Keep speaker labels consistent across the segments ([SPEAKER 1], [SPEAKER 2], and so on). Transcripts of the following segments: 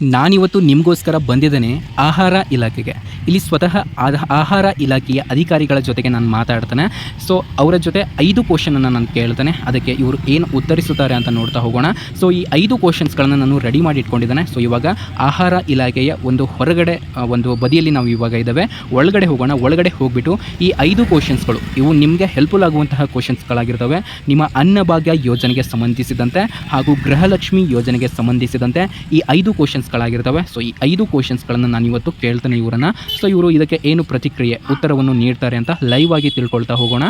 [SPEAKER 1] ನಾನಿವತ್ತು ನಿಮಗೋಸ್ಕರ ಬಂದಿದ್ದೇನೆ ಆಹಾರ ಇಲಾಖೆಗೆ. ಇಲ್ಲಿ ಸ್ವತಃ ಆಹಾರ ಇಲಾಖೆಯ ಅಧಿಕಾರಿಗಳ ಜೊತೆಗೆ ನಾನು ಮಾತಾಡ್ತೇನೆ. ಸೊ ಅವರ ಜೊತೆ ಐದು ಕ್ವಶನನ್ನು ನಾನು ಕೇಳ್ತೇನೆ. ಅದಕ್ಕೆ ಇವರು ಏನು ಉತ್ತರಿಸುತ್ತಾರೆ ಅಂತ ನೋಡ್ತಾ ಹೋಗೋಣ. ಸೊ ಈ ಐದು ಕ್ವಶನ್ಸ್ಗಳನ್ನು ನಾನು ರೆಡಿ ಮಾಡಿ ಇಟ್ಕೊಂಡಿದ್ದೇನೆ. ಸೊ ಇವಾಗ ಆಹಾರ ಇಲಾಖೆಯ ಒಂದು ಹೊರಗಡೆ ಒಂದು ಬದಿಯಲ್ಲಿ ನಾವು ಇವಾಗ ಇದ್ದಾವೆ. ಒಳಗಡೆ ಹೋಗೋಣ. ಒಳಗಡೆ ಹೋಗ್ಬಿಟ್ಟು ಈ ಐದು ಕ್ವಶನ್ಸ್ಗಳು ಇವು ನಿಮಗೆ ಹೆಲ್ಪ್ಫುಲ್ ಆಗುವಂತಹ ಕ್ವಶನ್ಸ್ಗಳಾಗಿರ್ತವೆ ನಿಮ್ಮ ಅನ್ನಭಾಗ್ಯ ಯೋಜನೆಗೆ ಸಂಬಂಧಿಸಿದಂತೆ ಹಾಗೂ ಗೃಹಲಕ್ಷ್ಮಿ ಯೋಜನೆಗೆ ಸಂಬಂಧಿಸಿದಂತೆ ಈ ಐದು ಕ್ವಶನ್ಸ್ಗಳಾಗಿರ್ತವೆ ಸೊ ಈ ಐದು ಕ್ವಶನ್ಸ್ಗಳನ್ನು ನಾನು ಇವತ್ತು ಕೇಳ್ತೇನೆ ಇವರನ್ನು. ಸೊ ಇವರು ಇದಕ್ಕೆ ಏನು ಪ್ರತಿಕ್ರಿಯೆ, ಉತ್ತರವನ್ನು ನೀಡ್ತಾರೆ ಅಂತ ಲೈವ್ ಆಗಿ ತಿಳ್ಕೊಳ್ತಾ ಹೋಗೋಣ.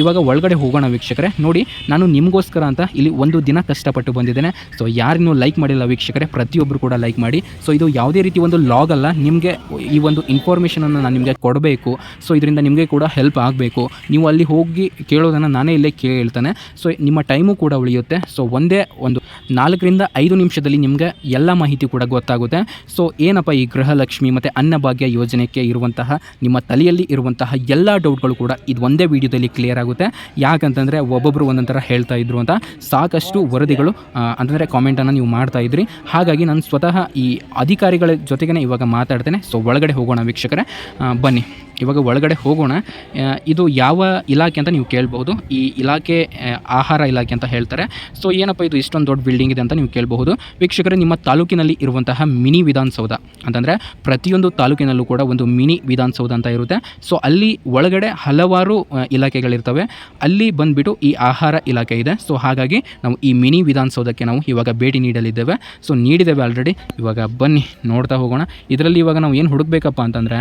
[SPEAKER 1] ಇವಾಗ ಒಳಗಡೆ ಹೋಗೋಣ ವೀಕ್ಷಕರೇ. ನೋಡಿ, ನಾನು ನಿಮಗೋಸ್ಕರ ಅಂತ ಇಲ್ಲಿ ಒಂದು ದಿನ ಕಷ್ಟಪಟ್ಟು ಬಂದಿದ್ದೇನೆ. ಸೊ ಯಾರಿನ್ನೂ ಲೈಕ್ ಮಾಡಿಲ್ಲ ವೀಕ್ಷಕರೇ ಪ್ರತಿಯೊಬ್ಬರು ಕೂಡ ಲೈಕ್ ಮಾಡಿ. ಸೊ ಇದು ಯಾವುದೇ ರೀತಿ ಒಂದು ಲಾಗ್ ಅಲ್ಲ. ನಿಮಗೆ ಈ ಒಂದು ಇನ್ಫಾರ್ಮೇಷನನ್ನು ನಾನು ನಿಮಗೆ ಕೊಡಬೇಕು. ಸೊ ಇದರಿಂದ ನಿಮಗೆ ಕೂಡ ಹೆಲ್ಪ್ ಆಗಬೇಕು. ನೀವು ಅಲ್ಲಿ ಹೋಗಿ ಕೇಳೋದನ್ನು ನಾನೇ ಇಲ್ಲೇ ಕೇಳ್ತಾನೆ. ಸೊ ನಿಮ್ಮ ಟೈಮು ಕೂಡ ಉಳಿಯುತ್ತೆ. ಸೊ ಒಂದೇ ಒಂದು ನಾಲ್ಕರಿಂದ ಐದು ನಿಮಿಷದಲ್ಲಿ ನಿಮಗೆ ಎಲ್ಲ ಮಾಹಿತಿ ಕೂಡ ಗೊತ್ತಾಗುತ್ತೆ. ಸೊ ಏನಪ್ಪ ಈ ಗೃಹಲಕ್ಷ್ಮಿ ಮತ್ತು ಅನ್ನಭಾಗ್ಯ ಯೋಜನೆಗೆ ಇರುವಂತಹ, ನಿಮ್ಮ ತಲೆಯಲ್ಲಿ ಇರುವಂತಹ ಎಲ್ಲ ಡೌಟ್ಗಳು ಕೂಡ ಇದು ಒಂದೇ ವಿಡಿಯೋದಲ್ಲಿ ಕ್ಲಿಯರ್ ಆಗುತ್ತೆ. ಯಾಕಂತಂದರೆ ಒಬ್ಬೊಬ್ಬರು ಒಂದೊಂದು ಥರ ಹೇಳ್ತಾ ಇದ್ರು ಅಂತ. ಸಾಕಷ್ಟು ವರದಿಗಳು ಅಂತಂದರೆ ಕಾಮೆಂಟನ್ನು ನೀವು ಮಾಡ್ತಾ ಇದ್ರಿ. ಹಾಗಾಗಿ ನಾನು ಸ್ವತಃ ಈ ಅಧಿಕಾರಿಗಳ ಜೊತೆಗೇ ಇವಾಗ ಮಾತಾಡ್ತೇನೆ. ಸೊ ಒಳಗಡೆ ಹೋಗೋಣ ವೀಕ್ಷಕರೇ. ಬನ್ನಿ. ಇವಾಗ ಒಳಗಡೆ ಹೋಗೋಣ. ಇದು ಯಾವ ಇಲಾಖೆ ಅಂತ ನೀವು ಕೇಳ್ಬೋದು ಈ ಇಲಾಖೆ ಆಹಾರ ಇಲಾಖೆ ಅಂತ ಹೇಳ್ತಾರೆ. ಸೊ ಏನಪ್ಪ ಇದು ಇಷ್ಟೊಂದು ದೊಡ್ಡ ಬಿಲ್ಡಿಂಗ್ ಇದೆ ಅಂತ ನೀವು ಕೇಳಬಹುದು. ವೀಕ್ಷಕರೇ, ನಿಮ್ಮ ತಾಲೂಕಿನಲ್ಲಿ ಇರುವಂತಹ ಮಿನಿ ವಿಧಾನಸೌಧ ಅಂತಂದರೆ ಪ್ರತಿಯೊಂದು ತಾಲೂಕಿನಲ್ಲೂ ಕೂಡ ಒಂದು ಮಿನಿ ವಿಧಾನಸೌಧ ಅಂತ ಇರುತ್ತೆ. ಸೊ ಅಲ್ಲಿ ಒಳಗಡೆ ಹಲವಾರು ಇಲಾಖೆಗಳಿರ್ತವೆ. ಅಲ್ಲಿ ಬಂದುಬಿಟ್ಟು ಈ ಆಹಾರ ಇಲಾಖೆ ಇದೆ. ಸೊ ಹಾಗಾಗಿ ನಾವು ಈ ಮಿನಿ ವಿಧಾನಸೌಧಕ್ಕೆ ನಾವು ಇವಾಗ ಭೇಟಿ ನೀಡಲಿದ್ದೇವೆ. ಸೊ ನೀಡಿದ್ದೇವೆ ಆಲ್ರೆಡಿ ಇವಾಗ ಬನ್ನಿ, ನೋಡ್ತಾ ಹೋಗೋಣ. ಇದರಲ್ಲಿ ಇವಾಗ ನಾವು ಏನು ಹುಡುಕ್ಬೇಕಪ್ಪ ಅಂತಂದರೆ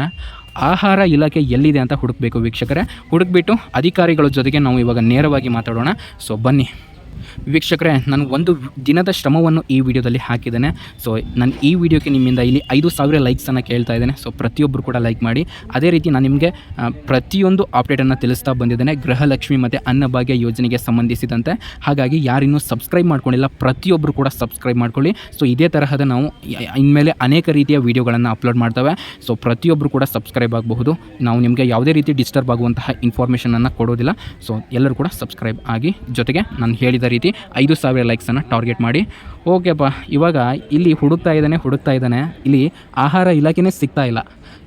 [SPEAKER 1] ಆಹಾರ ಇಲಾಖೆ ಎಲ್ಲಿದೆ ಅಂತ ಹುಡುಕಬೇಕು ವೀಕ್ಷಕರೇ. ಹುಡುಕ್ಬಿಟ್ಟು ಅಧಿಕಾರಿಗಳ ಜೊತೆಗೆ ನಾವು ಇವಾಗ ನೇರವಾಗಿ ಮಾತಾಡೋಣ. ಸೊ ಬನ್ನಿ. ವೀಕ್ಷಕರೇ, ನಾನು ಒಂದು ದಿನದ ಶ್ರಮವನ್ನು ಈ ವಿಡಿಯೋದಲ್ಲಿ ಹಾಕಿದ್ದೇನೆ. ಸೊ ನಾನು ಈ ವಿಡಿಯೋಕ್ಕೆ ನಿಮ್ಮಿಂದ ಇಲ್ಲಿ ಐದು ಸಾವಿರ ಲೈಕ್ಸನ್ನು ಕೇಳ್ತಾ ಇದ್ದೇನೆ. ಸೊ ಪ್ರತಿಯೊಬ್ಬರು ಕೂಡ ಲೈಕ್ ಮಾಡಿ. ಅದೇ ರೀತಿ ನಾನು ನಿಮಗೆ ಪ್ರತಿಯೊಂದು ಅಪ್ಡೇಟನ್ನು ತಿಳಿಸ್ತಾ ಬಂದಿದ್ದೇನೆ. ಗೃಹಲಕ್ಷ್ಮಿ ಮತ್ತು ಅನ್ನಭಾಗ್ಯ ಯೋಜನೆಗೆ ಸಂಬಂಧಿಸಿದಂತೆ. ಹಾಗಾಗಿ ಯಾರಿನ್ನೂ ಸಬ್ಸ್ಕ್ರೈಬ್ ಮಾಡ್ಕೊಂಡಿಲ್ಲ ಪ್ರತಿಯೊಬ್ಬರು ಕೂಡ ಸಬ್ಸ್ಕ್ರೈಬ್ ಮಾಡ್ಕೊಳ್ಳಿ. ಸೊ ಇದೇ ತರಹದ ನಾವು ಇನ್ಮೇಲೆ ಅನೇಕ ರೀತಿಯ ವಿಡಿಯೋಗಳನ್ನು ಅಪ್ಲೋಡ್ ಮಾಡ್ತವೆ. ಸೊ ಪ್ರತಿಯೊಬ್ಬರು ಕೂಡ ಸಬ್ಸ್ಕ್ರೈಬ್ ಆಗಬಹುದು. ನಾವು ನಿಮಗೆ ಯಾವುದೇ ರೀತಿ ಡಿಸ್ಟರ್ಬ್ ಆಗುವಂತಹ ಇನ್ಫಾರ್ಮೇಷನನ್ನು ಕೊಡೋದಿಲ್ಲ. ಸೊ ಎಲ್ಲರೂ ಕೂಡ ಸಬ್ಸ್ಕ್ರೈಬ್ ಆಗಿ ಜೊತೆಗೆ ನಾನು ಹೇಳಿದ ರೀತಿ ಐದು ಸಾವಿರ ಲೈಕ್ಸನ್ನು ಟಾರ್ಗೆಟ್ ಮಾಡಿ. ಓಕೆಪ್ಪ ಇವಾಗ ಇಲ್ಲಿ ಹುಡುಕ್ತಾ ಇದ್ದಾನೆ ಹುಡುಕ್ತಾ ಇದ್ದಾನೆ. ಇಲ್ಲಿ ಆಹಾರ ಇಲಾಖೆನೇ ಸಿಗ್ತಾ ಇಲ್ಲ.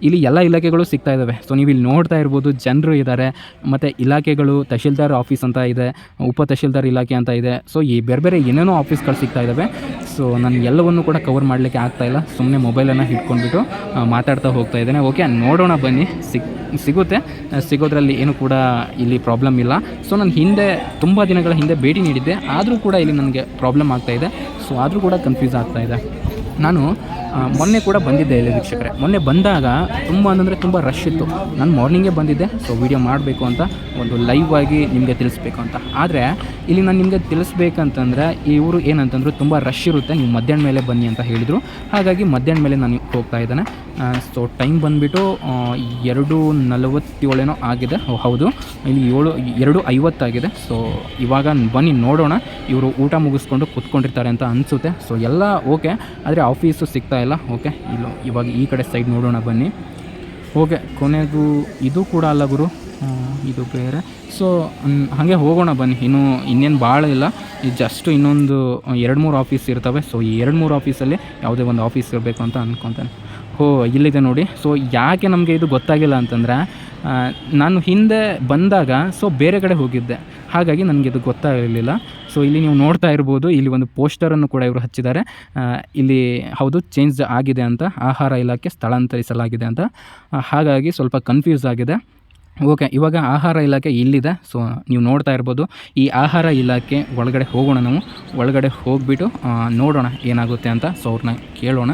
[SPEAKER 1] ಇಲ್ಲಿ ಎಲ್ಲ ಇಲಾಖೆಗಳು ಸಿಗ್ತಾ ಇದ್ದಾವೆ. ಸೊ ನೀವು ಇಲ್ಲಿ ನೋಡ್ತಾ ಇರ್ಬೋದು, ಜನರು ಇದ್ದಾರೆ ಮತ್ತು ಇಲಾಖೆಗಳು ತಹಶೀಲ್ದಾರ್ ಆಫೀಸ್ ಅಂತ ಇದೆ, ಉಪ ತಹಶೀಲ್ದಾರ್ ಇಲಾಖೆ ಅಂತ ಇದೆ. ಸೊ ಈ ಬೇರೆ ಬೇರೆ ಏನೇನೋ ಆಫೀಸ್ಗಳು ಸಿಗ್ತಾ ಇದ್ದಾವೆ. ಸೊ ನಾನು ಎಲ್ಲವನ್ನು ಕೂಡ ಕವರ್ ಮಾಡಲಿಕ್ಕೆ ಆಗ್ತಾಯಿಲ್ಲ ಸುಮ್ಮನೆ ಮೊಬೈಲನ್ನು ಹಿಡ್ಕೊಂಡ್ಬಿಟ್ಟು ಮಾತಾಡ್ತಾ ಹೋಗ್ತಾ ಇದ್ದೇನೆ. ಓಕೆ ನೋಡೋಣ ಬನ್ನಿ. ಸಿಗ್, ಸಿಗುತ್ತೆ. ಸಿಗೋದ್ರಲ್ಲಿ ಏನು ಕೂಡ ಇಲ್ಲಿ ಪ್ರಾಬ್ಲಮ್ ಇಲ್ಲ. ಸೊ ನಾನು ಹಿಂದೆ, ತುಂಬ ದಿನಗಳ ಹಿಂದೆ ಭೇಟಿ ನೀಡಿದ್ದೆ. ಆದರೂ ಕೂಡ ಇಲ್ಲಿ ನನಗೆ ಪ್ರಾಬ್ಲಮ್ ಆಗ್ತಾಯಿದೆ ಸೊ ಆದರೂ ಕೂಡ ಕನ್ಫ್ಯೂಸ್ ಆಗ್ತಾಯಿದೆ ನಾನು ಮೊನ್ನೆ ಕೂಡ ಬಂದಿದ್ದೆ ಇಲ್ಲಿ ವೀಕ್ಷಕರೇ. ಮೊನ್ನೆ ಬಂದಾಗ ತುಂಬ ಅಂದರೆ ತುಂಬ ರಶ್ ಇತ್ತು. ನಾನು ಮಾರ್ನಿಂಗೇ ಬಂದಿದ್ದೆ ಸೊ ವಿಡಿಯೋ ಮಾಡಬೇಕು ಅಂತ ಒಂದು ಲೈವ್ ಆಗಿ ನಿಮಗೆ ತಿಳಿಸ್ಬೇಕು ಅಂತ. ಆದರೆ ಇಲ್ಲಿ ನಾನು ನಿಮಗೆ ತಿಳಿಸ್ಬೇಕಂತಂದರೆ ಇವರು ಏನಂತಂದ್ರು ತುಂಬ ರಶ್ ಇರುತ್ತೆ. ನೀವು ಮಧ್ಯಾಹ್ನ ಮೇಲೆ ಬನ್ನಿ ಅಂತ ಹೇಳಿದರು. ಹಾಗಾಗಿ ಮಧ್ಯಾಹ್ನ ಮೇಲೆ ನಾನು ಹೋಗ್ತಾ ಇದ್ದಾನೆ. ಸೊ ಟೈಮ್ ಬಂದುಬಿಟ್ಟು ಎರಡು ನಲವತ್ತೇಳೇನೋ ಆಗಿದೆ. ಹೌದು. ಇಲ್ಲಿ ಏಳು, ಎರಡು ಐವತ್ತಾಗಿದೆ. ಸೊ ಇವಾಗ ಬನ್ನಿ ನೋಡೋಣ. ಇವರು ಊಟ ಮುಗಿಸ್ಕೊಂಡು ಕೂತ್ಕೊಂಡಿರ್ತಾರೆ ಅಂತ ಅನಿಸುತ್ತೆ. ಸೊ ಎಲ್ಲ ಓಕೆ ಆದರೆ ಆಫೀಸು ಸಿಗ್ತಾ ಇಲ್ಲ ಓಕೆ ಇಲ್ಲ, ಇವಾಗ ಈ ಕಡೆ ಸೈಡ್ ನೋಡೋಣ ಬನ್ನಿ. ಓಕೆ ಕೊನೆಗೂ ಇದು ಕೂಡ ಅಲ್ಲ ಗುರು. ಇದು ಬೇರೆ. ಸೊ ಹಾಗೆ ಹೋಗೋಣ ಬನ್ನಿ. ಇನ್ನೂ ಇನ್ನೇನು ಭಾಳ ಇಲ್ಲ. ಜಸ್ಟ್ ಇನ್ನೊಂದು ಎರಡು ಮೂರು ಆಫೀಸ್ ಇರ್ತವೆ. ಸೊ ಈ ಎರಡು ಮೂರು ಆಫೀಸಲ್ಲಿ ಯಾವುದೇ ಒಂದು ಆಫೀಸ್ ಇರಬೇಕು ಅಂತ ಅಂದ್ಕೊತಾನೆ ಹೋ, ಇಲ್ಲಿದೆ ನೋಡಿ. ಸೊ ಯಾಕೆ ನಮಗೆ ಇದು ಗೊತ್ತಾಗಿಲ್ಲ ಅಂತಂದರೆ ನಾನು ಹಿಂದೆ ಬಂದಾಗ ಸೊ ಬೇರೆ ಕಡೆ ಹೋಗಿದ್ದೆ. ಹಾಗಾಗಿ ನನಗೆ ಇದು ಗೊತ್ತಾಗಲಿಲ್ಲ. ಸೊ ಇಲ್ಲಿ ನೀವು ನೋಡ್ತಾ ಇರ್ಬೋದು. ಇಲ್ಲಿ ಒಂದು ಪೋಸ್ಟರನ್ನು ಕೂಡ ಇವರು ಹಚ್ಚಿದ್ದಾರೆ. ಇಲ್ಲಿ ಹೌದು ಚೇಂಜ್ ಆಗಿದೆ ಅಂತ, ಆಹಾರ ಇಲಾಖೆ ಸ್ಥಳಾಂತರಿಸಲಾಗಿದೆ ಅಂತ. ಹಾಗಾಗಿ ಸ್ವಲ್ಪ ಕನ್ಫ್ಯೂಸ್ ಆಗಿದೆ. ಓಕೆ, ಇವಾಗ ಆಹಾರ ಇಲಾಖೆ ಇಲ್ಲಿದೆ. ಸೊ ನೀವು ನೋಡ್ತಾ ಇರ್ಬೋದು. ಈ ಆಹಾರ ಇಲಾಖೆ ಒಳಗಡೆ ಹೋಗೋಣ ನಾವು. ಒಳಗಡೆ ಹೋಗಿಬಿಟ್ಟು ನೋಡೋಣ ಏನಾಗುತ್ತೆ ಅಂತ ಸೊ ಅವ್ರನ್ನ ಕೇಳೋಣ.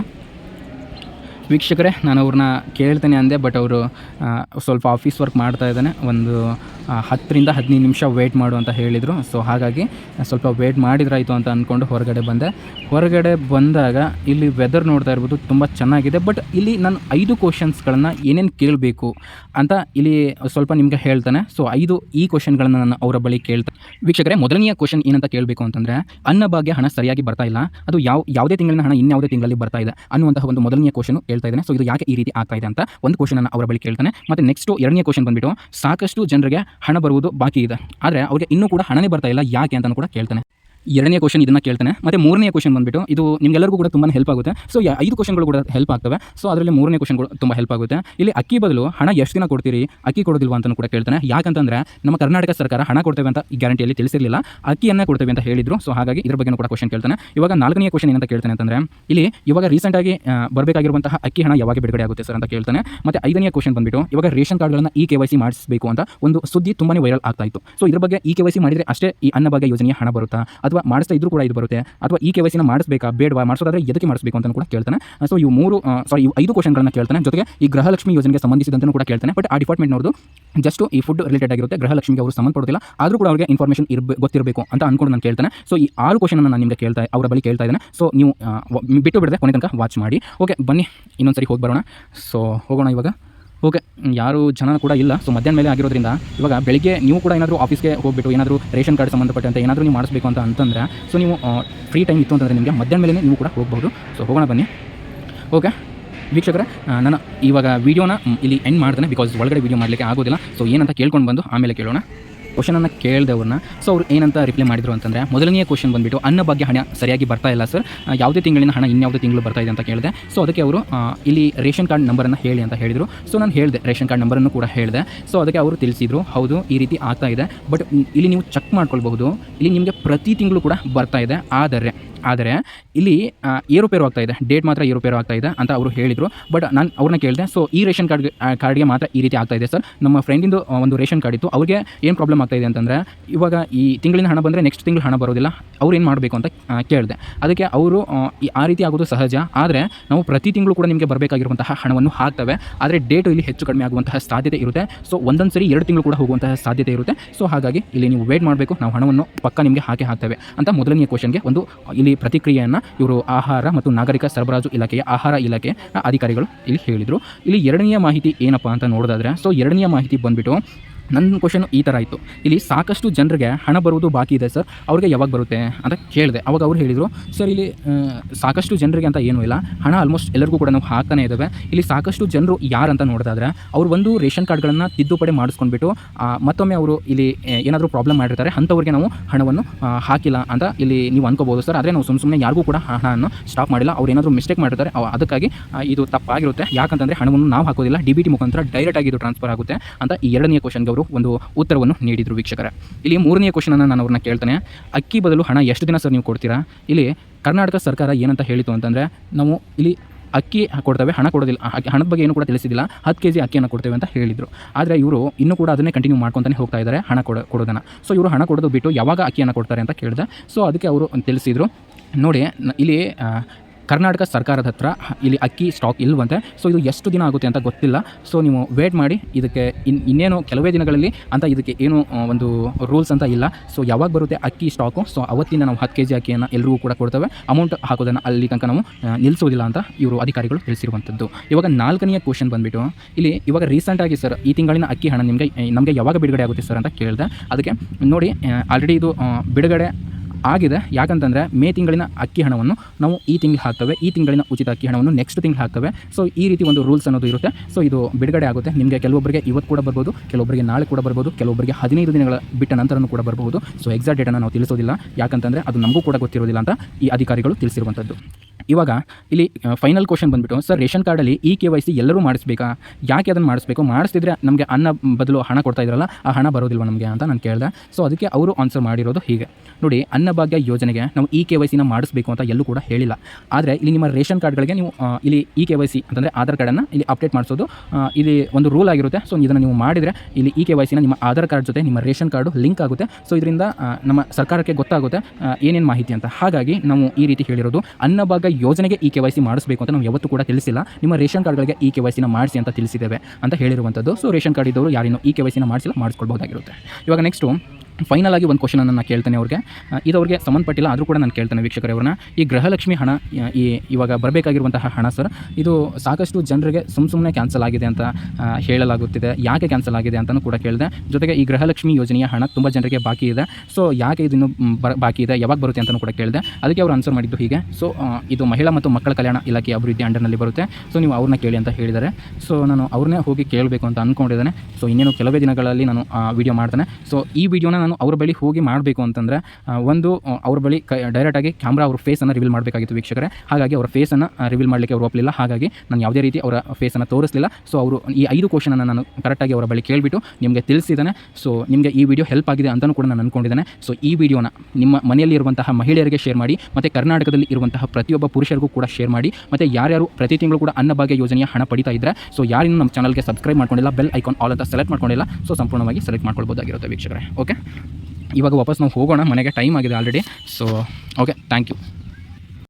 [SPEAKER 1] ವೀಕ್ಷಕರೇ, ನಾನು ಅವ್ರನ್ನ ಕೇಳ್ತೇನೆ ಅಂದೆ ಬಟ್ ಅವರು ಸ್ವಲ್ಪ ಆಫೀಸ್ ವರ್ಕ್ ಮಾಡ್ತಾ ಇದ್ದಾನೆ. ಒಂದು ಹತ್ತರಿಂದ ಹದಿನೈದು ನಿಮಿಷ ವೇಟ್ ಮಾಡು ಅಂತ ಹೇಳಿದರು. ಸೊ ಹಾಗಾಗಿ, ಸ್ವಲ್ಪ ವೇಟ್ ಮಾಡಿದ್ರಾಯಿತು ಅಂತ ಅಂದ್ಕೊಂಡು ಹೊರಗಡೆ ಬಂದೆ. ಹೊರಗಡೆ ಬಂದಾಗ, ಇಲ್ಲಿ ವೆದರ್ ನೋಡ್ತಾ ಇರ್ಬೋದು, ತುಂಬ ಚೆನ್ನಾಗಿದೆ ಬಟ್ ಇಲ್ಲಿ ನಾನು ಐದು ಕ್ವಶನ್ಸ್ಗಳನ್ನು ಏನೇನು ಕೇಳಬೇಕು ಅಂತ ಇಲ್ಲಿ ಸ್ವಲ್ಪ ನಿಮಗೆ ಹೇಳ್ತಾನೆ. ಸೊ ಐದು ಈ ಕ್ವಶನ್ಗಳನ್ನು ನಾನು ಅವರ ಬಳಿ ಕೇಳ್ತೇನೆ. ವೀಕ್ಷಕರೇ, ಮೊದಲನೆಯ ಕ್ವಶನ್ ಏನಂತ ಕೇಳಬೇಕು ಅಂತಂದರೆ ಅನ್ನಭಾಗ್ಯ ಹಣ ಸರಿಯಾಗಿ ಬರ್ತಾ ಇಲ್ಲ. ಅದು ಯಾವ, ಯಾವುದೇ ತಿಂಗಳಿನ ಹಣ ಇನ್ಯಾವುದೇ ತಿಂಗಳಲ್ಲಿ ಬರ್ತಾ ಇದೆ ಅನ್ನುವಂತಹ ಒಂದು ಮೊದಲನೆಯ ಕ್ವಶನ್ ಕೇಳ್ತಾ ಇದ್ದಾನೆ. ಸೊ ಇದು ಯಾಕೆ ಈ ರೀತಿ ಆಗ್ತಾ ಇದೆ ಅಂತ ಒಂದು ಕ್ವಶನ್ ಅವರ ಬಳಿ ಕೇಳ್ತಾನೆ. ಮತ್ತೆ ನೆಕ್ಸ್ಟು ಎರಡನೇ ಕ್ವಶನ್ ಬಂದ್ಬಿಟ್ಟು ಸಾಕಷ್ಟು ಜನರಿಗೆ ಹಣ ಬರುವುದು ಬಾಕಿ ಇದೆ. ಆದರೆ ಅವರಿಗೆ ಇನ್ನೂ ಕೂಡ ಹಣನೇ ಬರ್ತಾ ಇಲ್ಲ. ಯಾಕೆ ಅಂತ ಕೂಡ ಕೇಳ್ತಾನೆ. ಎರಡನೇ ಕ್ವಶನ್ ಇದನ್ನ ಕೇಳ್ತಾನೆ. ಮತ್ತು ಮೂರನೇ ಕ್ವಶನ್ ಬಂದ್ಬಿಟ್ಟು, ಇದು ನಿಮಗೆಲ್ಲರಿಗೂ ಕೂಡ ತುಂಬಾ ಹೆಲ್ಪ್ ಆಗುತ್ತೆ. ಸೊ ಐದು ಕ್ವಶನ್ಗಳು ಕೂಡ ಹೆಲ್ಪ್ ಆಗ್ತವೆ. ಸೊ ಅದರಲ್ಲಿ ಮೂರನೇ ಕ್ವಶನ್ಗಳು ತುಂಬ ಹೆಲ್ಪ್ ಆಗುತ್ತೆ. ಇಲ್ಲಿ ಅಕ್ಕಿ ಬದಲು ಹಣ ಎಷ್ಟು ದಿನ ಕೊಡ್ತೀರಿ? ಅಕ್ಕಿ ಕೊಡೋದಿಲ್ವಾ ಅಂತಲೂ ಕೂಡ ಕೇಳ್ತಾನೆ. ಯಾಕಂತಂದ್ರೆ, ನಮ್ಮ ಕರ್ನಾಟಕ ಸರ್ಕಾರ ಹಣ ಕೊಡ್ತೇವೆ ಅಂತ ಈ ಗ್ಯಾರಂಟಿಯಲ್ಲಿ ತಿಳಿಸಿರಲಿಲ್ಲ. ಅಕ್ಕಿಯನ್ನೇ ಕೊಡ್ತೇವೆ ಅಂತ ಹೇಳಿದ್ರು. ಸೊ ಹಾಗಾಗಿ ಇದ್ರ ಬಗ್ಗೆ ಕೂಡ ಕ್ವಶನ್ ಕೇಳ್ತಾನೆ. ಇವಾಗ ನಾಲ್ಕನೇ ಕ್ವಶನ್ ಏನಂತ ಕೇಳ್ತಾನೆ ಅಂತಂದ್ರೆ, ಇಲ್ಲಿ ಇವಾಗ ರೀಸೆಂಟಾಗಿ ಬರಬೇಕಾಗಿರುವಂತಹ ಅಕ್ಕಿ ಹಣ ಯಾವಾಗ ಬಿಡುಗಡೆ ಆಗುತ್ತೆ ಸರ್ ಅಂತ ಕೇಳ್ತಾನೆ. ಮತ್ತೆ ಐದನೇ ಕ್ವಶನ್ ಬಂದ್ಬಿಟ್ಟು, ಇವಾಗ ರೇಷನ್ ಕಾರ್ಡ್ಗಳನ್ನ ಇ ಕೆ ವೈ ಸಿ ಮಾಡಿಸಬೇಕು ಅಂತ ಒಂದು ಸುದ್ದಿ ತುಂಬಾನೇ ವೈರಲ್ ಆಗ್ತಾ ಇತ್ತು. ಸೊ ಇದ್ರ ಬಗ್ಗೆ ಇ ಕೆ ವೈ ಸಿ ಮಾಡಿದ್ರೆ ಅಷ್ಟೇ ಈ ಅನ್ನಭಾಗ್ಯ ಯೋಜನೆಯ ಹಣ ಬರುತ್ತಾ? ಅಥವಾ ಮಾಡಿಸ್ತಾ ಇದ್ರೂ ಕೂಡ ಇದು ಬರುತ್ತೆ. ಅಥವಾ ಈ ಕೆ ವೈ ಸಿನ ಮಾಡಿಸಬೇಕಾ, ಬೇಡವಾ, ಮಾಡಿಸೋದಾದ್ರೆ ಎದಕ್ಕೆ ಮಾಡಿಸಬೇಕು ಅಂತ ಕೂಡ ಕೇಳ್ತಾನೆ. ಸೊ ಇವು ಮೂರು ಸಾರಿ ಐದು ಕ್ವಶನ್ಗಳನ್ನು ಕೇಳ್ತಾನೆ. ಜೊತೆಗೆ ಈ ಗೃಹಲಕ್ಷ್ಮಿ ಯೋಜನೆಗೆ ಸಂಬಂಧಿಸಿದಂತೆ ಕೂಡ ಕೇಳ್ತಾನೆ. ಬಟ್ ಆ ಡಿಪಾರ್ಟ್ಮೆಂಟ್ನವ್ರದ್ದು ಜಸ್ಟ್ ಈ ಫುಡ್ ರಿಲೇಟೆಡ್ ಆಗಿರುತ್ತೆ. ಗೃಹಲಕ್ಷ್ಮಿಗೆ ಅವರು ಸಂಬಂಧಪಡೋದಿಲ್ಲ ಆದರೂ ಕೂಡ ಅವರಿಗೆ ಇನ್ಫಾರ್ಮೇಷನ್ ಇರಬೇಕು ಗೊತ್ತಿರಬೇಕು ಅಂತ ಅನ್ಕೊಂಡು ನಾನು ಕೇಳ್ತಾನೆ. ಸೊ ಈ ಆರು ಕ್ವಶನ್ ನಾನು ನಿಮಗೆ ಕೇಳ್ತಾ, ಅವರ ಬಳಿ ಕೇಳ್ತಾ ಇದ್ದಾನೆ. ಸೊ ನೀವು ಬಿಟ್ಟು ಬಿಡದೆ ಕೊನೆ ತನಕ ವಾಚ್ ಮಾಡಿ. ಓಕೆ ಬನ್ನಿ, ಇನ್ನೊಂದ್ಸರಿ ಹೋಗಿ ಬರೋಣ. ಸೊ ಹೋಗೋಣ ಇವಾಗ. ಓಕೆ, ಯಾರು ಜನ ಕೂಡ ಇಲ್ಲ. ಸೊ ಮಧ್ಯಾಹ್ನ ಮೇಲೆ ಆಗಿರೋದ್ರಿಂದ ಇವಾಗ ಬೆಳಿಗ್ಗೆ ನೀವು ಕೂಡ ಏನಾದರೂ ಆಫೀಸ್ಗೆ ಹೋಗ್ಬಿಟ್ಟು ಏನಾದರೂ ರೇಷನ್ ಕಾರ್ಡ್ ಸಂಬಂಧಪಟ್ಟಂತೆ ಏನಾದರೂ ನೀವು ಮಾಡಿಸ್ಬೇಕು ಅಂತ ಅಂತಂದರೆ ಸೊ ನೀವು ಫ್ರೀ ಟೈಮ್ ಇತ್ತು ಅಂತಂದರೆ ನಿಮಗೆ ಮಧ್ಯಾಹ್ನ ಮೇಲೆ ನೀವು ಕೂಡ ಹೋಗ್ಬೋದು. ಸೊ ಹೋಗೋಣ ಬನ್ನಿ. ಓಕೆ, ವೀಕ್ಷಕರೇ ನಾನು ಇವಾಗ ವೀಡಿಯೋನ ಇಲ್ಲಿ ಎಂಡ್ ಮಾಡ್ತೇನೆ ಬಿಕಾಸ್ ಒಳಗಡೆ ವೀಡಿಯೋ ಮಾಡಲಿಕ್ಕೆ ಆಗೋದಿಲ್ಲ. ಸೊ ಏನಂತ ಕೇಳ್ಕೊಂಡು ಬಂದು ಆಮೇಲೆ ಕೇಳೋಣ. ಕ್ವಶನನ್ನು ಕೇಳಿದವ್ರನ್ನ ಸೊ ಅವ್ರು ಏನಂತ ರಿಪ್ಲೈ ಮಾಡಿದ್ರು ಅಂತಂದರೆ ಮೊದಲನೇ ಕ್ವಶನ್ ಬಂದುಬಿಟ್ಟು, ಅನ್ನ ಬಗ್ಗೆ ಹಣ ಸರಿಯಾಗಿ ಬರ್ತಾ ಇಲ್ಲ ಸರ್ ಯಾವುದೇ ತಿಂಗಳಿನ ಹಣ ಇನ್ಯಾವುದೇ ತಿಂಗಳು ಬರ್ತಾ ಇದೆ ಅಂತ ಕೇಳಿದೆ. ಸೊ ಅದಕ್ಕೆ ಅವರು ಇಲ್ಲಿ ರೇಷನ್ ಕಾರ್ಡ್ ನಂಬರನ್ನು ಹೇಳಿ ಅಂತ ಹೇಳಿದರು. ಸೊ ನಾನು ಹೇಳಿದೆ, ರೇಷನ್ ಕಾರ್ಡ್ ನಂಬರನ್ನು ಕೂಡ ಹೇಳಿದೆ. ಸೊ ಅದಕ್ಕೆ ಅವರು ತಿಳಿಸಿದರು, ಹೌದು, ಈ ರೀತಿ ಆಗ್ತಾ ಇದೆ. ಬಟ್ ಇಲ್ಲಿ ನೀವು ಚೆಕ್ ಮಾಡ್ಕೊಳ್ಬಹುದು. ಇಲ್ಲಿ ನಿಮಗೆ ಪ್ರತಿ ತಿಂಗಳು ಕೂಡ ಬರ್ತಾ ಇದೆ. ಆದರೆ ಆದರೆ ಇಲ್ಲಿ ಏರುಪೇರು ಆಗ್ತಾ ಇದೆ. ಡೇಟ್ ಮಾತ್ರ ಏರುಪೇರು ಆಗ್ತಾ ಇದೆ ಅಂತ ಅವರು ಹೇಳಿದರು. ಬಟ್ ನಾನು ಅವ್ರನ್ನ ಕೇಳಿದೆ, ಸೊ, ಈ ರೇಷನ್ ಕಾರ್ಡ್ ಕಾರ್ಡ್ಗೆ ಮಾತ್ರ ಈ ರೀತಿ ಆಗ್ತಾ ಇದೆ ಸರ್. ನಮ್ಮ ಫ್ರೆಂಡಿಂದು ಒಂದು ರೇಷನ್ ಕಾರ್ಡ್ ಇತ್ತು. ಅವ್ರಿಗೆ ಏನು ಪ್ರಾಬ್ಲಮ್ ಆಗ್ತಾ ಇದೆ ಅಂತಂದರೆ, ಇವಾಗ ಈ ತಿಂಗಳಿನ ಹಣ ಬಂದರೆ ನೆಕ್ಸ್ಟ್ ತಿಂಗಳು ಹಣ ಬರೋದಿಲ್ಲ. ಅವ್ರು ಏನು ಮಾಡಬೇಕು ಅಂತ ಕೇಳಿದೆ. ಅದಕ್ಕೆ ಅವರು, ಆ ರೀತಿ ಆಗೋದು ಸಹಜ. ಆದರೆ ನಾವು ಪ್ರತಿ ತಿಂಗಳು ಕೂಡ ನಿಮಗೆ ಬರಬೇಕಾಗಿರುವಂತಹ ಹಣವನ್ನು ಹಾಕ್ತವೆ. ಆದರೆ ಡೇಟು ಇಲ್ಲಿ ಹೆಚ್ಚು ಕಡಿಮೆ ಆಗುವಂತಹ ಸಾಧ್ಯತೆ ಇರುತ್ತೆ. ಸೊ ಒಂದೊಂದು ಸರಿ ಎರಡು ತಿಂಗಳು ಕೂಡ ಹೋಗುವಂತಹ ಸಾಧ್ಯತೆ ಇರುತ್ತೆ. ಸೊ, ಹಾಗಾಗಿ ಇಲ್ಲಿ ನೀವು ವೇಟ್ ಮಾಡಬೇಕು. ನಾವು ಹಣವನ್ನು ಪಕ್ಕ ನಿಮಗೆ ಹಾಕಿ ಹಾಕ್ತೇವೆ. ಅಂತ ಮೊದಲನೆಯ ಕ್ವಶನ್ಗೆ ಒಂದು ಇಲ್ಲಿ ಪ್ರತಿಕ್ರಿಯೆಯನ್ನು ಇವರು ಆಹಾರ ಮತ್ತು ನಾಗರಿಕ ಸರಬರಾಜು ಇಲಾಖೆಯ ಆಹಾರ ಇಲಾಖೆ ಅಧಿಕಾರಿಗಳು ಇಲ್ಲಿ ಹೇಳಿದರು. ಇಲ್ಲಿ ಎರಡನೆಯ ಮಾಹಿತಿ ಏನಪ್ಪ ಅಂತ ನೋಡೋದಾದ್ರೆ ಸೊ ಎರಡನೆಯ ಮಾಹಿತಿ ಬಂದ್ಬಿಟ್ಟು ನನ್ನ ಕ್ವಶನ್ ಈ ಥರ ಇತ್ತು. ಇಲ್ಲಿ ಸಾಕಷ್ಟು ಜನರಿಗೆ ಹಣ ಬರುವುದು ಬಾಕಿ ಇದೆ ಸರ್. ಅವ್ರಿಗೆ ಯಾವಾಗ ಬರುತ್ತೆ ಅಂತ ಕೇಳಿದೆ. ಅವಾಗ ಅವ್ರು ಹೇಳಿದರು, ಸರ್, ಇಲ್ಲಿ ಸಾಕಷ್ಟು ಜನರಿಗೆ ಅಂತ ಏನೂ ಇಲ್ಲ. ಹಣ ಆಲ್ಮೋಸ್ಟ್ ಎಲ್ಲರಿಗೂ ಕೂಡ ನಾವು ಹಾಕ್ತಾನೆ ಇದ್ದಾವೆ. ಇಲ್ಲಿ ಸಾಕಷ್ಟು ಜನರು ಯಾರಂತ ನೋಡಿದಾದ್ರೆ, ಅವ್ರು ಒಂದು ರೇಷನ್ ಕಾರ್ಡ್ಗಳನ್ನು ತಿದ್ದುಪಡಿ ಮಾಡಿಸ್ಕೊಂಡ್ಬಿಟ್ಟು ಮತ್ತೊಮ್ಮೆ ಅವರು ಇಲ್ಲಿ ಏನಾದರೂ ಪ್ರಾಬ್ಲಮ್ ಮಾಡಿರ್ತಾರೆ, ಅಂಥವ್ರಿಗೆ ನಾವು ಹಣವನ್ನು ಹಾಕಿಲ್ಲ ಅಂತ ಇಲ್ಲಿ ನೀವು ಅನ್ಕೋಬೋದು ಸರ್. ಆದರೆ ನಾವು ಸುಮ್ಮ ಸುಮ್ಮನೆ ಯಾರಿಗೂ ಕೂಡ ಹಣವನ್ನು ಸ್ಟಾಪ್ ಮಾಡಿಲ್ಲ. ಅವ್ರು ಏನಾದರೂ ಮಿಸ್ಟೇಕ್ ಮಾಡಿರ್ತಾರೆ ಅದಕ್ಕಾಗಿ ಇದು ತಪ್ಪಾಗಿರುತ್ತೆ. ಯಾಕಂತಂದರೆ ಹಣವನ್ನು ನಾವು ಹಾಕೋದಿಲ್ಲ. ಡಿ ಬಿ ಟಿ ಮುಖಾಂತರ ಡೈರೆಕ್ಟ್ ಆಗಿ ಇದು ಟ್ರಾನ್ಸ್ಫರ್ ಆಗುತ್ತೆ ಅಂತ ಈ ಎರಡನೇ ಕ್ವಶನ್ಗೆ ಒಂದು ಉತ್ತರವನ್ನು ನೀಡಿದರು ವೀಕ್ಷಕರ. ಇಲ್ಲಿ ಮೂರನೇ ಕ್ವಶನನ್ನು ನಾನು ಅವ್ರನ್ನ ಕೇಳ್ತಾನೆ. ಅಕ್ಕಿ ಬದಲು ಹಣ ಎಷ್ಟು ದಿನ ಸರ್ ನೀವು ಕೊಡ್ತೀರಾ? ಇಲ್ಲಿ ಕರ್ನಾಟಕ ಸರ್ಕಾರ ಏನಂತ ಹೇಳಿತು ಅಂತಂದರೆ, ನಾವು ಇಲ್ಲಿ ಅಕ್ಕಿ ಕೊಡ್ತೇವೆ, ಹಣ ಕೊಡೋದಿಲ್ಲ ಹಣದ ಬಗ್ಗೆ ಏನು ಕೂಡ ತಿಳಿಸಿದಿಲ್ಲ ಹತ್ತು ಕೆ ಜಿ ಅಕ್ಕಿಯನ್ನು ಕೊಡ್ತೇವೆ ಅಂತ ಹೇಳಿದರು. ಆದರೆ ಇವರು ಇನ್ನೂ ಕೂಡ ಅದನ್ನೇ ಕಂಟಿನ್ಯೂ ಮಾಡ್ಕೊತಾನೆ ಹೋಗ್ತಾ ಇದ್ದಾರೆ, ಹಣ ಕೊಡ, ಕೊಡೋದನ್ನು. ಸೊ ಇವರು ಹಣ ಕೊಡೋದು ಬಿಟ್ಟು ಯಾವಾಗ ಅಕ್ಕಿಯನ್ನು ಕೊಡ್ತಾರೆ ಅಂತ ಕೇಳಿದೆ. ಸೊ ಅದಕ್ಕೆ ಅವರು ತಿಳಿಸಿದರು. ನೋಡಿ ಇಲ್ಲಿ ಕರ್ನಾಟಕ ಸರ್ಕಾರದ ಹತ್ರ ಇಲ್ಲಿ ಅಕ್ಕಿ ಸ್ಟಾಕ್ ಇಲ್ಲವಂತೆ ಸೊ ಇದು ಎಷ್ಟು ದಿನ ಆಗುತ್ತೆ ಅಂತ ಗೊತ್ತಿಲ್ಲ. ಸೊ ನೀವು ವೇಟ್ ಮಾಡಿ. ಇದಕ್ಕೆ ಇನ್, ಇನ್ನೇನು ಕೆಲವೇ ದಿನಗಳಲ್ಲಿ ಅಂತ ಇದಕ್ಕೆ ಏನು ಒಂದು ರೂಲ್ಸ್ ಅಂತ ಇಲ್ಲ. ಸೊ ಯಾವಾಗ ಬರುತ್ತೆ ಅಕ್ಕಿ ಸ್ಟಾಕು ಸೊ ಅವತ್ತಿಂದ ನಾವು ಹತ್ತು ಕೆ ಜಿ ಅಕ್ಕಿಯನ್ನು ಎಲ್ಲರಿಗೂ ಕೂಡ ಕೊಡ್ತೇವೆ. ಅಮೌಂಟ್ ಹಾಕೋದನ್ನು ಅಲ್ಲಿ ತನಕ ನಾವು ನಿಲ್ಲಿಸೋದಿಲ್ಲ ಅಂತ ಇವರು ಅಧಿಕಾರಿಗಳು ತಿಳಿಸಿರುವಂಥದ್ದು. ಇವಾಗ ನಾಲ್ಕನೆಯ ಕ್ವಶನ್ ಬಂದುಬಿಟ್ಟು, ಇಲ್ಲಿ ಇವಾಗ ರೀಸೆಂಟಾಗಿ ಸರ್ ಈ ತಿಂಗಳಿನ ಅಕ್ಕಿ ಹಣ ನಿಮಗೆ, ನಮಗೆ ಯಾವಾಗ ಬಿಡುಗಡೆ ಆಗುತ್ತೆ ಸರ್ ಅಂತ ಕೇಳಿದೆ. ಅದಕ್ಕೆ ನೋಡಿ ಆಲ್ರೆಡಿ ಇದು ಬಿಡುಗಡೆ ಆಗಿದೆ. ಯಾಕಂತಂದರೆ ಮೇ ತಿಂಗಳಿನ ಅಕ್ಕಿ ಹಣವನ್ನು ನಾವು ಈ ತಿಂಗಳು ಹಾಕ್ತವೆ. ಈ ತಿಂಗಳಿನ ಉಚಿತ ಅಕ್ಕಿ ಹಣವನ್ನು ನೆಕ್ಸ್ಟ್ ತಿಂಗಳು ಹಾಕ್ತವೆ. ಸೊ ಈ ರೀತಿ ಒಂದು ರೂಲ್ಸ್ ಅನ್ನೋದು ಇರುತ್ತೆ. ಸೊ ಇದು ಬಿಡುಗಡೆ ಆಗುತ್ತೆ. ನಿಮಗೆ ಕೆಲವೊಬ್ಬರಿಗೆ ಇವತ್ತು ಕೂಡ ಬರ್ಬೋದು ಕೆಲವೊಬ್ಬರಿಗೆ ನಾಳೆ ಕೂಡ ಬರ್ಬೋದು ಕೆಲವೊಬ್ಬರಿಗೆ ಹದಿನೈದು ದಿನಗಳ ಬಿಟ್ಟ ನಂತರನೂ ಕೂಡ ಬರಬಹುದು ಸೊ ಎಕ್ಸಾಕ್ಟ್ ಡೇಟನ್ನು ನಾವು ತಿಳಿಸೋದಿಲ್ಲ. ಯಾಕಂತಂದರೆ ಅದು ನಮಗೂ ಕೂಡ ಗೊತ್ತಿರೋದಿಲ್ಲ ಅಂತ ಈ ಅಧಿಕಾರಿಗಳು ತಿಳಿಸಿರುವಂಥದ್ದು ಇವಾಗ ಇಲ್ಲಿ ಫೈನಲ್ ಕ್ವಶನ್ ಬಂದ್ಬಿಟ್ಟು ಸರ್ ರೇಷನ್ ಕಾರ್ಡಲ್ಲಿ ಇ ಕೆ ವೈ ಸಿ ಎಲ್ಲರೂ ಮಾಡಿಸ್ಬೇಕಾ? ಯಾಕೆ ಅದನ್ನು ಮಾಡಿಸ್ಬೇಕು? ಮಾಡಿಸ್ತಿದ್ರೆ ನಮಗೆ ಅನ್ನ ಬದಲು ಹಣ ಕೊಡ್ತಾ ಇದ್ರಲ್ಲ, ಆ ಹಣ ಬರೋದಿಲ್ವ ನಮಗೆ? ಅಂತ ನಾನು ಕೇಳಿದೆ. ಸೊ ಅದಕ್ಕೆ ಅವರು ಆನ್ಸರ್ ಮಾಡಿರೋದು ಹೀಗೆ. ನೋಡಿ, ಅನ್ನಭಾಗ್ಯ ಯೋಜನೆಗೆ ನಾವು ಇ ಕೆ ವೈ ಸಿನ ಮಾಡಿಸ್ಬೇಕು ಅಂತ ಎಲ್ಲೂ ಕೂಡ ಹೇಳಿಲ್ಲ. ಆದರೆ ಇಲ್ಲಿ ನಿಮ್ಮ ರೇಷನ್ ಕಾರ್ಡ್ಗಳಿಗೆ ನೀವು ಇಲ್ಲಿ ಇ ಕೆ ವೈ ಸಿ ಅಂತಂದರೆ ಆಧಾರ್ ಕಾರ್ಡನ್ನು ಇಲ್ಲಿ ಅಪ್ಡೇಟ್ ಮಾಡಿಸೋದು ಇಲ್ಲಿ ಒಂದು ರೂಲ್ ಆಗಿರುತ್ತೆ. ಸೊ ಇದನ್ನು ನೀವು ಮಾಡಿದರೆ ಇಲ್ಲಿ ಇ ಕೆ ವೈ ಸಿನ ನಿಮ್ಮ ಆಧಾರ್ ಕಾರ್ಡ್ ಜೊತೆ ನಿಮ್ಮ ರೇಷನ್ ಕಾರ್ಡು ಲಿಂಕ್ ಆಗುತ್ತೆ. ಸೊ ಇದರಿಂದ ನಮ್ಮ ಸರ್ಕಾರಕ್ಕೆ ಗೊತ್ತಾಗುತ್ತೆ ಏನೇನು ಮಾಹಿತಿ ಅಂತ. ಹಾಗಾಗಿ ನಾವು ಈ ರೀತಿ ಹೇಳಿರೋದು, ಅನ್ನಭಾಗ್ಯ ಯೋಜನೆಗೆ ಈ ಕೆ ವೈ ಸಿ ಮಾಡಿಸಬೇಕು ಅಂತ ನಾವು ಯಾವತ್ತೂ ಕೂಡ ತಿಳಿಸಿಲ್ಲ. ನಿಮ್ಮ ರೇಷನ್ ಕಾರ್ಡ್ಗಳಿಗೆ ಈ ಕೆ ವೈ ಸಿನ ಮಾಡಿಸಿ ಅಂತ ತಿಳಿಸಿದ್ದೇವೆ ಅಂತ ಹೇಳಿರುವಂಥದ್ದು. ಸೊ ರೇಷನ್ ಕಾರ್ಡ್ ಇದ್ದವರು ಯಾರಿನೂ ಈ ಕೆ ವೈ ಸಿನ ಮಾಡಿಸಿಲ್ಲ, ಮಾಡಿಸ್ಕೊಳ್ಬಹುದಾಗಿರುತ್ತೆ. ಇವಾಗ ನೆಕ್ಸ್ಟು ಫೈನಲ್ ಆಗಿ ಒಂದು ಕ್ವಶನ್ ನಾನು ಕೇಳ್ತೇನೆ ಅವ್ರಿಗೆ. ಇದು ಅವ್ರಿಗೆ ಸಂಬಂಧಪಟ್ಟಿಲ್ಲ, ಆದರೂ ಕೂಡ ನಾನು ಕೇಳ್ತೇನೆ ವೀಕ್ಷಕರೇ ಅವ್ರನ್ನ ಈ ಗೃಹಲಕ್ಷ್ಮಿ ಹಣ, ಈ ಇವಾಗ ಬರಬೇಕಾಗಿರುವಂತಹ ಹಣ ಸರ್, ಇದು ಸಾಕಷ್ಟು ಜನರಿಗೆ ಸುಮ್ ಸುಮ್ಮನೆ ಕ್ಯಾನ್ಸಲ್ ಆಗಿದೆ ಅಂತ ಹೇಳಲಾಗುತ್ತಿದೆ. ಯಾಕೆ ಕ್ಯಾನ್ಸಲ್ ಆಗಿದೆ ಅಂತಲೂ ಕೂಡ ಕೇಳಿದೆ. ಜೊತೆಗೆ ಈ ಗೃಹಲಕ್ಷ್ಮಿ ಯೋಜನೆಯ ಹಣ ತುಂಬ ಜನರಿಗೆ ಬಾಕಿ ಇದೆ. ಸೊ ಯಾಕೆ ಇದನ್ನು ಬಾಕಿ ಇದೆ? ಯಾವಾಗ ಬರುತ್ತೆ ಅಂತಲೂ ಕೂಡ ಕೇಳಿದೆ. ಅದಕ್ಕೆ ಅವರು ಆನ್ಸರ್ ಮಾಡಿದ್ದು ಹೀಗೆ. ಸೊ ಇದು ಮಹಿಳಾ ಮತ್ತು ಮಕ್ಕಳ ಕಲ್ಯಾಣ ಇಲಾಖೆ ಅಭಿವೃದ್ಧಿ ಅಂಡರ್ನಲ್ಲಿ ಬರುತ್ತೆ. ಸೊ ನೀವು ಅವ್ರನ್ನ ಕೇಳಿ ಅಂತ ಹೇಳಿದ್ದಾರೆ ಸೊ ನಾನು ಅವ್ರನ್ನೇ ಹೋಗಿ ಕೇಳಬೇಕು ಅಂತ ಅಂದ್ಕೊಂಡಿದ್ದೇನೆ ಸೊ ಇನ್ನೇನು ಕೆಲವೇ ದಿನಗಳಲ್ಲಿ ನಾನು ವಿಡಿಯೋ ಮಾಡ್ತೇನೆ. ಸೊ ಈ ವಿಡಿಯೋನ ನಾನು ಅವ್ರ ಬಳಿ ಹೋಗಿ ಮಾಡಬೇಕು ಅಂತಂದರೆ ಒಂದು ಅವ್ರ ಬಳಿ ಕ ಡೈರೆಕ್ಟಾಗಿ ಕ್ಯಾಮ್ರಾ ಅವ್ರ ಫೇಸನ್ನು ರಿವೀಲ್ ಮಾಡಬೇಕಾಗಿತ್ತು ವೀಕ್ಷಕರೇ. ಹಾಗಾಗಿ ಅವರ ಫೇಸನ್ನು ರಿವೀಲ್ ಮಾಡಲಿಕ್ಕೆ ಅವರು ಒಪ್ಪಲಿಲ್ಲ ಹಾಗಾಗಿ ನಾನು ಯಾವುದೇ ರೀತಿ ಅವರ ಫೇಸನ್ನು ತೋರಿಸಲಿಲ್ಲ. ಸೊ ಅವರು ಈ ಐದು ಕ್ವಶನನ್ನು ನಾನು ಕರೆಕ್ಟಾಗಿ ಅವರ ಬಳಿ ಕೇಳಿಬಿಟ್ಟು ನಿಮಗೆ ತಿಳಿಸಿದ್ದಾನೆ. ಸೊ ನಿಮಗೆ ಈ ವಿಡಿಯೋ ಹೆಲ್ಪ್ ಆಗಿದೆ ಅಂತಲೂ ಕೂಡ ನಾನು ಅಂದ್ಕೊಂಡಿದ್ದೇನೆ ಸೊ ಈ ವಿಡಿಯೋನ ನಿಮ್ಮ ಮನೆಯಲ್ಲಿ ಇರುವಂತಹ ಮಹಿಳೆಯರಿಗೆ ಶೇರ್ ಮಾಡಿ, ಮತ್ತು ಕರ್ನಾಟಕದಲ್ಲಿ ಇರುವಂತಹ ಪ್ರತಿಯೊಬ್ಬ ಪುರುಷರಿಗೂ ಕೂಡ ಶೇರ್ ಮಾಡಿ, ಮತ್ತು ಯಾರ್ಯಾರು ಪ್ರತಿ ತಿಂಗಳು ಕೂಡ ಅನ್ನಭಾಗ್ಯ ಯೋಜನೆಯ ಹಣ ಪಡಿತಾ ಇದ್ದರೆ ಸೊ ಯಾರಿನ್ನೂ ನಮ್ಮ ಚಾನಲ್ಗೆ ಸಬ್ಸ್ಕ್ರೈಬ್ ಮಾಡ್ಕೊಂಡಿಲ್ಲ ಬೆಲ್ ಐಕಾನ್ ಆಲ್ ಅಂತ ಸೆಲೆಕ್ಟ್ ಮಾಡ್ಕೊಂಡಿಲ್ಲ ಸೊ ಸಂಪೂರ್ಣವಾಗಿ ಸೆಲೆಕ್ಟ್ ಮಾಡ್ಕೊಳ್ಬೋದಾಗಿರುತ್ತೆ ವೀಕ್ಷಕರೇ. ಓಕೆ ಇವಾಗ ವಾಪಸ್ ನಾವು ಹೋಗೋಣ ಮನೆಗೆ ಟೈಮ್ ಆಗಿದೆ already so okay thank you